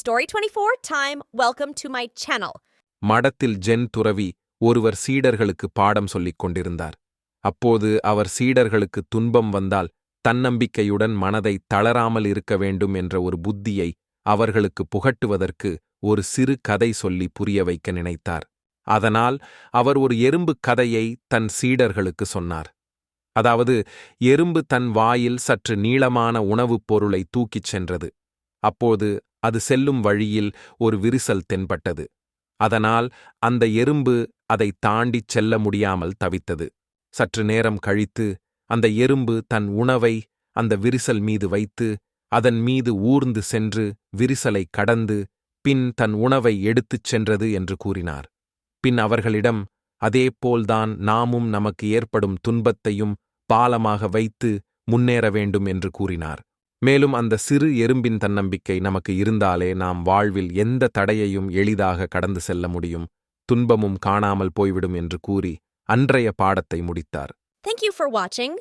Story twenty four time welcome to my channel மடத்தில் gen துறவி ஒருவர் சீடர்களுக்கு பாடம் சொல்லிக் கொண்டிருந்தார். அப்போது அவர் சீடர்களுக்கு துன்பம் வந்தால் தன்னம்பிக்கையுடன் மனதை தளராமல் இருக்க வேண்டும் என்ற ஒரு புத்தியை அவர்களுக்கு புகட்டுவதற்கு ஒரு சிறு கதை சொல்லி புரிய வைக்க நினைத்தார். அதனால் அவர் ஒரு எறும்பு கதையை தன் சீடர்களுக்கு சொன்னார். அதாவது எறும்பு தன் வாயில் சற்று நீளமான உணவுப் பொருளை தூக்கிச் சென்றது. அப்போது அது செல்லும் வழியில் ஒரு விரிசல் தென்பட்டது. அதனால் அந்த எறும்பு அதை தாண்டிச் செல்ல முடியாமல் தவித்தது. சற்று நேரம் கழித்து அந்த எறும்பு தன் உணவை அந்த விரிசல் மீது வைத்து அதன் மீது ஊர்ந்து சென்று விரிசலை கடந்து பின் தன் உணவை எடுத்துச் சென்றது என்று கூறினார். பின் அவர்களிடம் அதேபோல்தான் நாமும் நமக்கு ஏற்படும் துன்பத்தையும் பாலமாக வைத்து முன்னேற வேண்டும் என்று கூறினார். மேலும் அந்த சிறு எறும்பின் தன்னம்பிக்கை நமக்கு இருந்தாலே நாம் வாழ்வில் எந்த தடையையும் எளிதாக கடந்து செல்ல முடியும் துன்பமும் காணாமல் போய்விடும் என்று கூறி அன்றைய பாடத்தை முடித்தார் Thank you for watching.